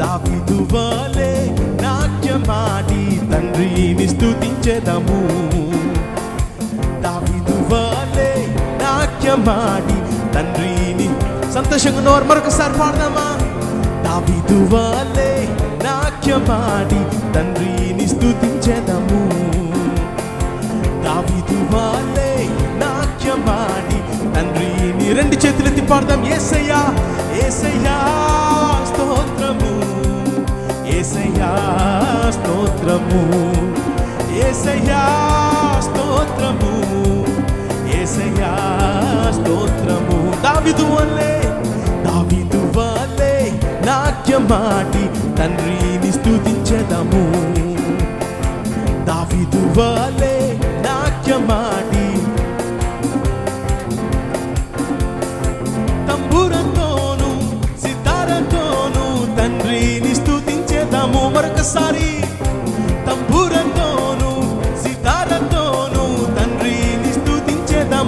దావిదు వాలే నాట్యమాడి తండ్రిని స్థుతించెదము దావిదు వాలే నాట్యమాడి తండ్రిని సంతోషంగా నోరు మరొకసారి పాడదామా? దావిదు వాలే నాట్యమాడి తండ్రిని స్థుతించెదము దావిదు వాలే నాట్యమాడి తండ్రిని రెండు చేతులెత్తి పాడదాం. ఏసయ్యా ఏసయ్యా. ఏసయ్యా స్తోత్రము. దావిదు వల్లే దావిదు వల్లే నాట్యమాడి తండ్రిని స్థుతించదము దావిదు వలే నాట్యమాడి తంబురతోను సితారతోను తండ్రిని స్తుతించేదాము. మరొకసారి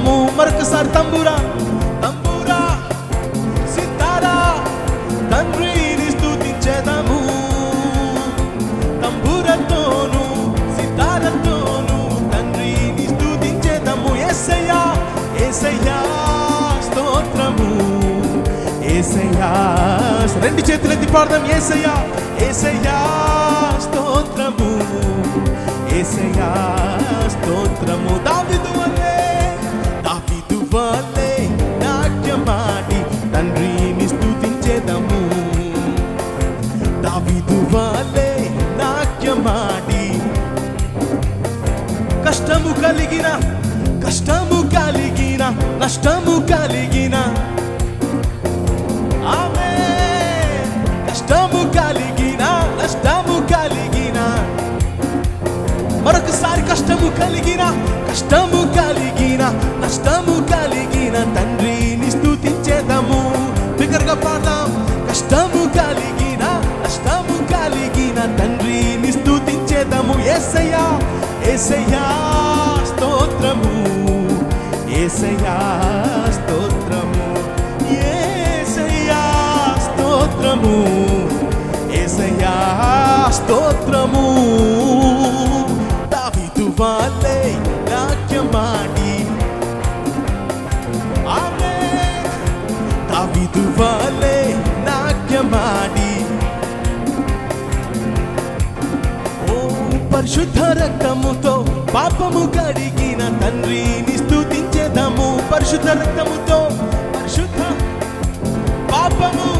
స్తుతించేదాము మరొకసారి తంబూరా. తంబూరా. సితారా. తండ్రిని స్తుతించేదాము తంబూరతోను సితారతోను తండ్రిని స్తుతించేదము ఏసయ్యా ఏసయ్యా స్తోత్రము. ఏసయ్యా రెండు చేతులెత్తి పాడదాం ఏసయ్యా. ఏసయ్యా స్తోత్రము. ఏసయ్యా స్తోత్రము. దావిదు నాట్యమాడి. కష్టము కలిగిన కష్టము కలిగిన నష్టము కలిగిన. ఆమె కష్టము కలిగిన నష్టము కలిగిన. మరొకసారి కష్టము కలిగిన కష్టము కలిగిన నష్టము కలిగిన తండ్రిని స్థుతించేదము. బిగరగా పాడదాం. కష్టము ఏసయ్యా స్తోత్రము ఏసయ్యా స్తోత్రము ఏసయ్యా స్తోత్రము ఏసయ్యా స్తోత్రము దావిదు వాలే నాట్యమాడి ఆమె దావిదు వాలే నాట్యమాడి పరిశుద్ధ రక్తముతో పాపము కడిగిన తండ్రిని స్థుతించేదము పరిశుద్ధ రక్తముతో. పరిశుద్ధ పాపము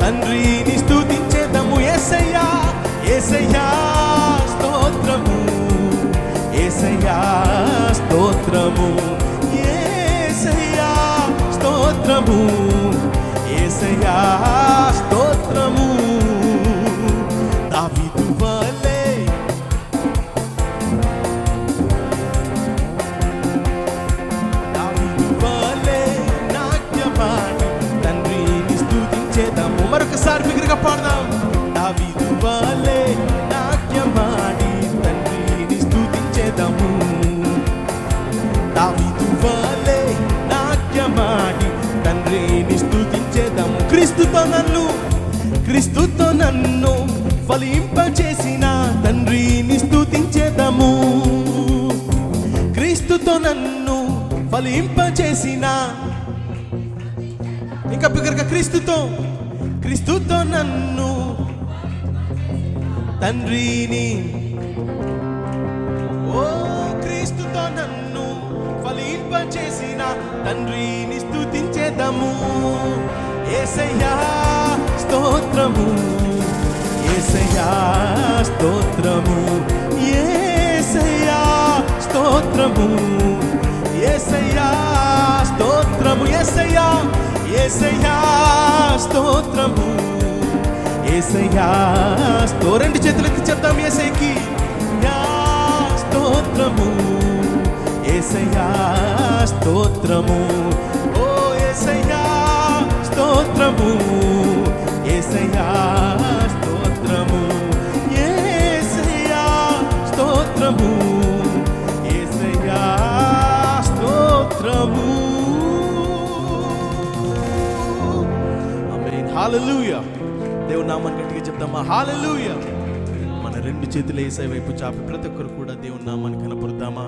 తండ్రిని స్థుతించేదము ఏసయ్యా ఏసయ్యా స్తోత్రము. ఏసయ్యా స్తోత్రము. ఏసయ్యా స్తోత్రము. మరొకసారి బిగ్గరగా పాడదాం దావీదు వలె నాట్యమాడి తండ్రిని స్థుతించేదాము దావీదు వాలే నాట్యమాడి తండ్రిని స్థుతించేదాము క్రీస్తుతో నన్ను క్రీస్తుతో నన్ను ఫలింపచేసిన తండ్రిని స్తుతించేదాము. క్రీస్తుతో నన్ను ఫలింపచేసిన ఇంకా బిగ్గరగా క్రీస్తుతో క్రీస్తుతో నన్ను తండ్రిని. ఓ క్రీస్తుతో నన్ను ఫలింపచేసిన తండ్రిని స్థుతించేదము ఏసయ్యా స్తోత్రము. ఏసయ్యా స్తోత్రము. ఏసయ్యా స్తోత్రము. ఏసయ్యా స్తోత్రము. ఏసయ్యా ఏసయ్యా స్తోత్రము. ఏసయ్యా స్తో రెండు చేతులెత్తి చెప్తాం ఏసైకి స్తోత్రము. ఏసయ్యా స్తోత్రము. ఓ ఏసయ్యా స్తోత్రము. ఏసయ్యా స్తోత్రము. ఏసయ్యా స్తోత్రము. ఆమేన్ హల్లెలూయా నామాన్ని గట్టిగా చెప్దామా హాలెలూయ మన రెండు చేతులు వేసే వైపు చాపి ప్రతి ఒక్కరు కూడా దేవుని నామాన్ని కనపడతామా